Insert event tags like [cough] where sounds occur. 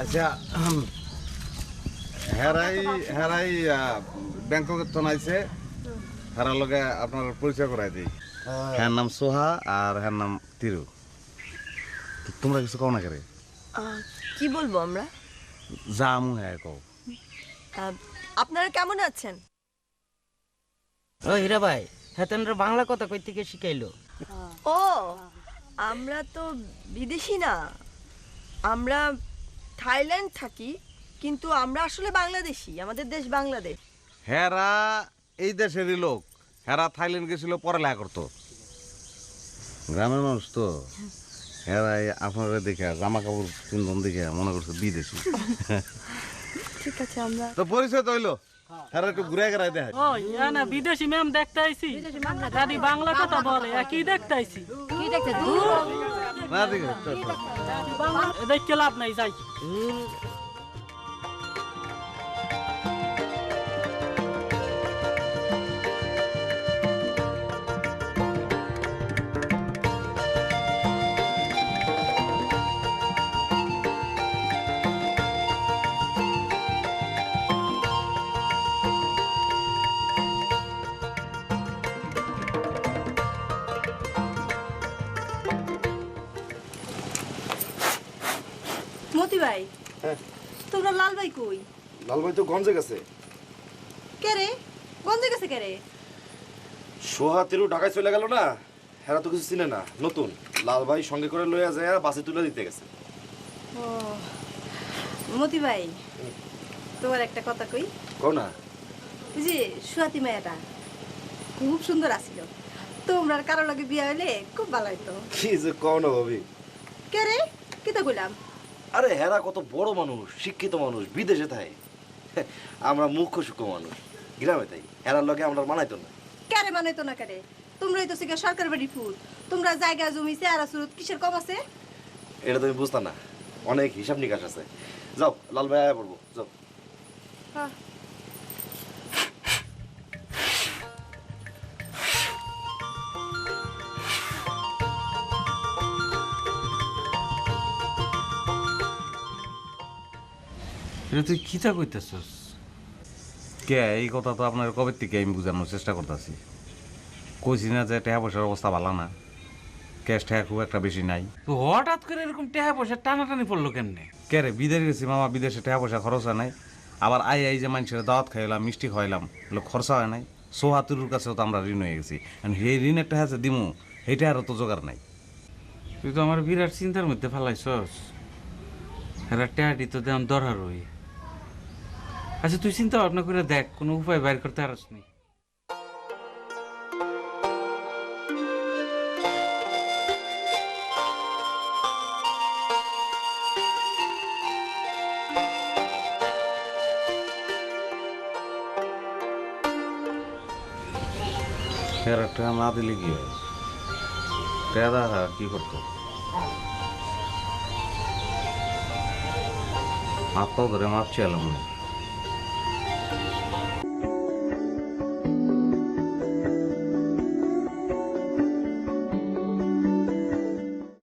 আচ্ছা হেরাই হেরাই ব্যাংকক তো নাইছে হেরার লগে আপনার পরিচয় করাই দিই। হ্যার নাম সোহা আর হ্যার নাম তিরু। তোমরা কিছু কও না করে? কি বলব আমরা? যা আমু হ্যাঁ কও। আপনারা কেমন আছেন? ও হীরা ভাই হেতেনরা বাংলা কথা কই থেকে শিখাইলো। ও আমরা তো বিদেশি না। আমরা থাইল্যান্ড থাকি কিন্তু আমরা আসলে বাংলাদেশি আমাদের দেশ বাংলাদেশ। হেরা এই দেশেরই লোক। হেরা থাইল্যান্ড গেছিল পড়ালেখা করতো। গ্রামের মানুষ তো। হেরা ভাই আপনারা দেখে জামা কাপড় পিন্ধন দেখে মনে করছে বিদেশি। ঠিক আছে আমরা তো পরিচয় তো হইল। হেরা একটু ঘুরে ও ইয়া না বিদেশি ম্যাম দেখতে আইছি। দাদি বাংলা কথা বলে একই দেখতে আইছি। কি দেখছে? দূর। না। দেখতে লাভ নাই যাই। মতি ভাই তোমরা লাল ভাই কই? লাল ভাই তো গঞ্জে গেছে। কে রে? গঞ্জে গেছে কে রে? সোহা তেরু ঢাকায় চলে গেল না? হেরা তো কিছু চিনে না। নতুন। লাল ভাই সঙ্গে করে লইয়া যায় আর বাসে তুলে দিতে গেছে। ও মতি ভাই তোমার একটা কথা কই? কও না। যে সুয়াতি মায়াটা খুব সুন্দর আছিল তোমরা কারও লগে বিয়া হইলে খুব ভালো হইতো। কি যে কও না ভাবি। কে রে? কি তো কইলাম? আরে হেরা কত বড় মানুষ শিক্ষিত মানুষ বিদেশে তাই। [laughs] আমরা মুখ্য সুখ মানুষ। গ্রামে তাই। হেরার লগে আমরা মানাইতো না। কেরে মানাইতো না কেরে? তোমরাই তো সিকে সরকার বাড়ি ফুল তোমরা জায়গা জমি চেহারা সুরত কিসের কম আছে? এটা তুমি বুঝতা না। অনেক হিসাব নিকাশ আছে। যাও লাল ভাই আয়া পড়ব। যাও। এটা তুই কিতা কইতেছস? কে এই কথা তো আপনার কবে থেকে আমি বোঝানোর চেষ্টা করতেছি? কইছি না যে টাকা পয়সার অবস্থা ভালো না। ক্যাশ টাকা খুব একটা বেশি নাই। তো হঠাৎ করে এরকম টাকা পয়সা টানাটানি পড়ল কেমনে? কে রে বিদেশ গেছি মামা বিদেশে টাকা পয়সা খরচ নাই। আবার আই আই যে মানুষের দাওয়াত খাইলাম মিষ্টি খাইলাম এগুলো খরচা হয় নাই। সোহাতুর কাছেও তো আমরা ঋণ হয়ে গেছি। আর সেই ঋণের টাকা আছে দিমু সেইটা আরও তো জোগাড় নাই। তুই তো আমার বিরাট চিন্তার মধ্যে ফেলাইছস। এরা ট্যাডি তো দেন দরকার হই আচ্ছা তুই চিন্তা ভাবনা করে দেখ, কোনো উপায় বাইর করতে পারস নি ফের টাকা না দিলে কি হয়? টাকা দেখা কি করতো? হাত পাও ধরে মাপ চাইলাম না